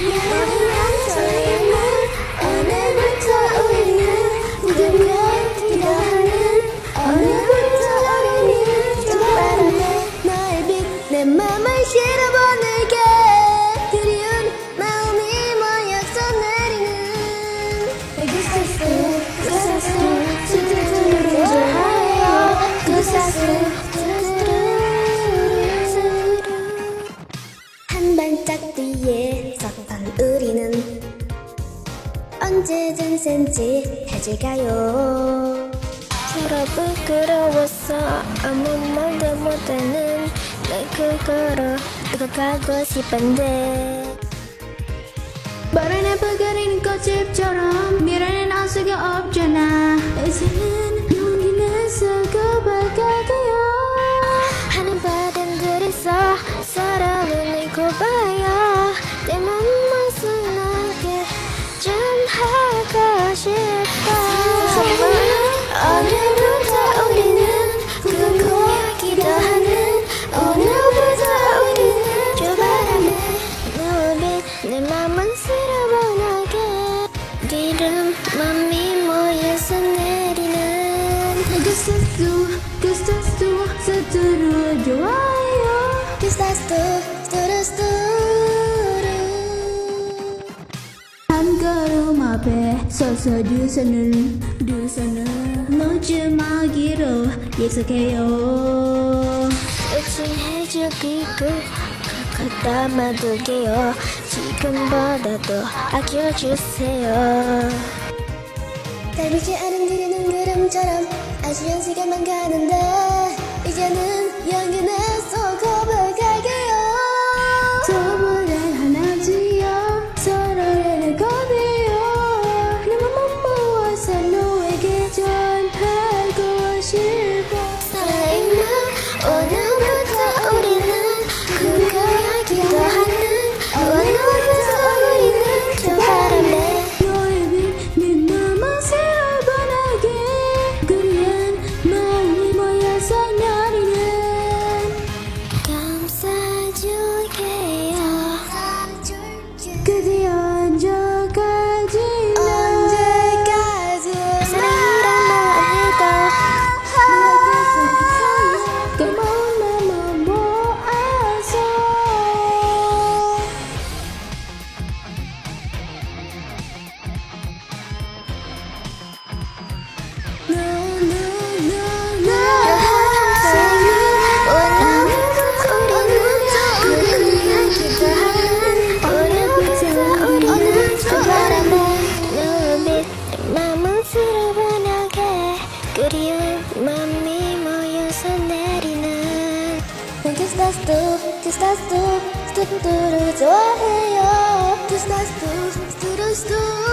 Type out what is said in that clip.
미 섰던 우리는 언제든 센치해질까요? 서로 부끄러워서 아무 말도 못하는 내 그거로 다가가고 싶은데. 바람에 부그리는 꽃잎처럼 미련은 안 속에 없잖아 맘이 모여서 내리는 구사스 구사스 스스로 좋아요 구사스 스르스르 한 걸음 앞에 서서 두 손을 두 손을 놓지 마기로 약속해요. 의심해주기고 갖다 놔둘게요. 지금보다도 아껴주세요. 닮지 않은 그리는 그림처럼 아쉬운 시간만 가는데 이제는 모여서 내리는 키스타스도 키스타스도 스투뚜루 좋아해요 키스타스도 스투루스투